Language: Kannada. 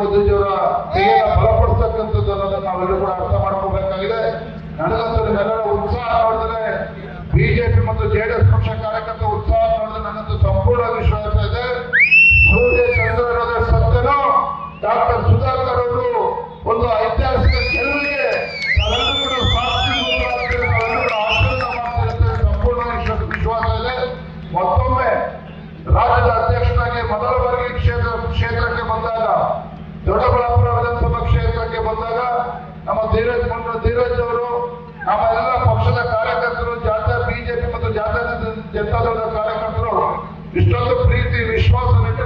ಕೈಯನ್ನು ಬಲಪಡಿಸ್ತಕ್ಕಂಥದ್ದು ಅನ್ನೋದನ್ನ ನಾವೆಲ್ಲರೂ ಕೂಡ ಅರ್ಥ ಮಾಡ್ಕೋಬೇಕಾಗಿದೆ ನನಗಂತೂ ನಿಮ್ಮೆಲ್ಲರ ಉತ್ಸಾಹ ನೋಡಿದ್ರೆ ಬಿಜೆಪಿ ಮತ್ತು ಜೆಡಿಎಸ್ ಪಕ್ಷ ಕಾರ್ಯಕರ್ತ ಉತ್ಸಾಹ ನೋಡಿದ್ರೆ ನನ್ನಂತೂ ಸಂಪೂರ್ಣ ವಿಶ್ವಾಸ ಇದೆ. ಸೂರ್ಯ ಚಂದ್ರನದ ಸತ್ಯನು? ಡಾಕ್ಟರ್ ಸುಧಾಕರ್ ಅವರು ಒಂದು ಐತಿಹಾಸಿಕ ಗೆಲುವಿಗೆ ಕೂಡ ಸಂಪೂರ್ಣ ವಿಶ್ವಾಸ ಇದೆ. ಮತ್ತೊಮ್ಮೆ ರಾಜ್ಯದ ಅಧ್ಯಕ್ಷರಾಗಿ ಮೊದಲ ಬಾರಿಗೆ ಕ್ಷೇತ್ರ ನಮ್ಮ ಧೀರಜ್ ಮಂಡ್ರು ಧೀರಜ್ ಅವರು, ನಮ್ಮ ಎಲ್ಲ ಪಕ್ಷದ ಕಾರ್ಯಕರ್ತರು ಜಾಥಾ ಬಿಜೆಪಿ ಮತ್ತು ಜಾಥಾ ಜನತಾದಳದ ಕಾರ್ಯಕರ್ತರು, ಇಷ್ಟೊಂದು ಪ್ರೀತಿ ವಿಶ್ವಾಸವಿಟ್ಟು